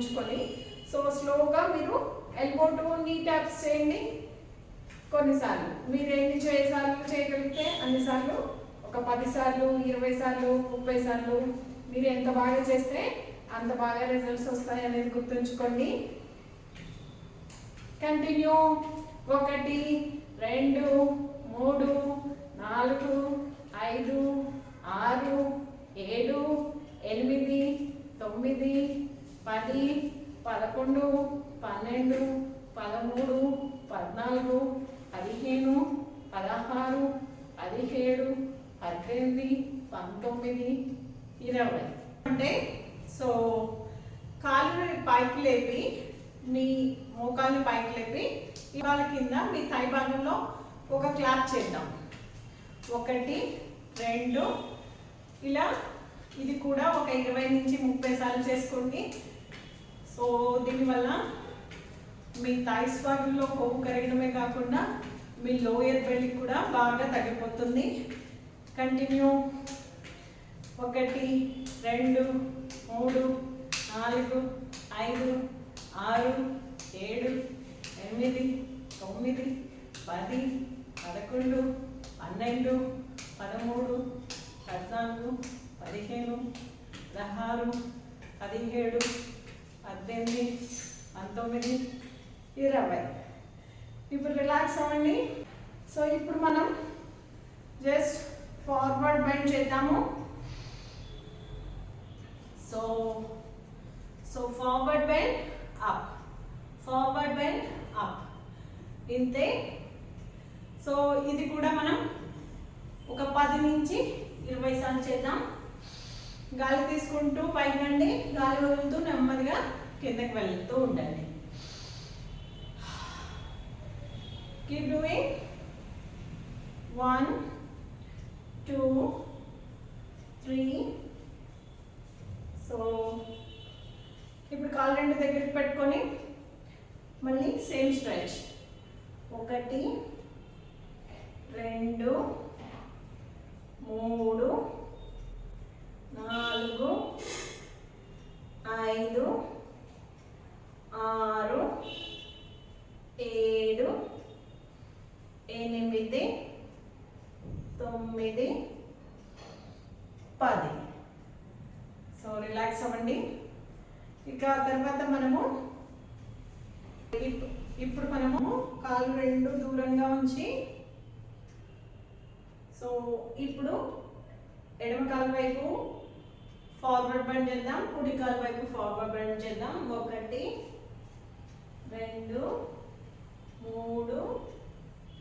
ఉంచుకొని. సో స్లోగా మీరు ఎల్బో టు నీ ట్యాప్స్ చేయండి. కొన్నిసార్లు మీరు ఎన్ని చేయసార్లు చేయగలిగితే అన్నిసార్లు ఒక పది సార్లు ఇరవై సార్లు ముప్పై సార్లు మీరు ఎంత బాగా చేస్తే అంత బాగా రిజల్ట్స్ వస్తాయి అనేది గుర్తుంచుకోండి. కంటిన్యూ ఒకటి రెండు మూడు నాలుగు ఐదు ఆరు ఏడు ఎనిమిది తొమ్మిది పది పదకొండు పన్నెండు పదమూడు పద్నాలుగు పదిహేను పదహారు పదిహేడు పద్దెనిమిది పంతొమ్మిది ఇరవై. అంటే సో కాళ్ళు పైకి లేపి మీ మోకాలు పైకి లేపి ఇవాళ కింద మీ థై భాగంలో ఒక క్లాప్ చేద్దాం. ఒకటి రెండు ఇలా. ఇది కూడా ఒక ఇరవై నుంచి ముప్పై సార్లు చేసుకోండి. సో దీనివల్ల మీ థైస్ భాగంలో కొవ్వు కరగడమే కాకుండా మీ లోయర్ బెల్లి కూడా బాగా తగ్గిపోతుంది. కంటిన్యూ ఒకటి రెండు మూడు నాలుగు ఐదు ఆరు ఏడు ఎనిమిది తొమ్మిది పది పదకొండు పన్నెండు పదమూడు పద్నాలుగు పదిహేను పదహారు పదిహేడు పద్దెనిమిది పంతొమ్మిది ఇరవై. ఇప్పుడు రిలాక్స్ అవ్వండి. సో ఇప్పుడు మనం జస్ట్ ఫార్వర్డ్ బెండ్ చేద్దాము. So so forward bend up forward bend up ఇంతే. సో ఇది కూడా మనం ఒక పది నుంచి ఇరవై సార్లు చేద్దాం. గాలి తీసుకుంటూ పైకి రండి. గాలి వదులుతూ నెమ్మదిగా కిందకి వెళ్తూ ఉండండి. Keep doing one two three so ఇప్పుడు కాలు రెండు దగ్గరికి పెట్టుకొని మళ్ళీ సేమ్ స్ట్రెచ్ ఒకటి రెండు మూడు నాలుగు ఐదు ఆరు ఏడు ఎనిమిది తొమ్మిది పది. సో రిలాక్స్ అవ్వండి. ఇక తర్వాత మనము ఇప్పుడు మనము కాలు రెండు దూరంగా ఉంచి సో ఇప్పుడు ఎడమ కాలు వైపు ఫార్వర్డ్ బండ్ చేద్దాం కుడి కాలు వైపు ఫార్వర్డ్ బండ్ చేద్దాం. ఒకటి రెండు మూడు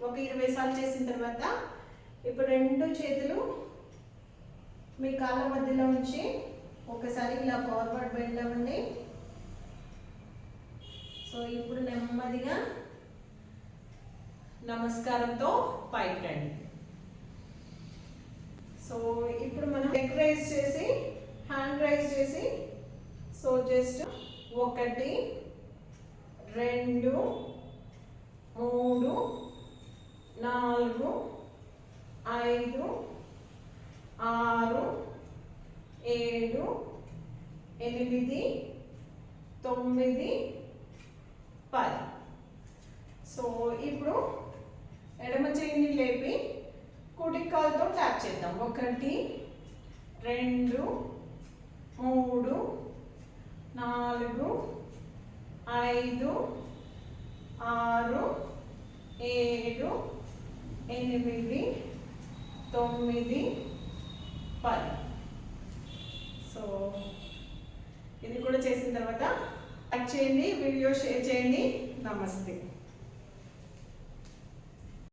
ఒక ఇరవై సార్లు చేసిన తర్వాత ఇప్పుడు రెండు చేతులు మీ కాళ్ళ మధ్యలో ఉంచి ఒకసారి ఇలా ఫార్వర్డ్ బెండ్ అవ్వండి సో ఇప్పుడు నెమ్మదిగా నమస్కారంతో పైకి రండి. సో ఇప్పుడు మనం లెగ్ రైజ్ చేసి హ్యాండ్ రైజ్ చేసి సో జస్ట్ ఒకటి రెండు మూడు నాలుగు ఐదు ఆరు ఏడు ఎనిమిది తొమ్మిది పది. సో ఇప్పుడు ఎడమ చేయిని లేపి కుడి కాలుతో ట్యాప్ చేద్దాం. ఒకటి రెండు మూడు నాలుగు ఐదు ఆరు ఏడు ఎనిమిది తొమ్మిది పది. సో ఇది కూడా చేసిన తర్వాత లైక్ చేయండి వీడియో షేర్ చేయండి. నమస్తే.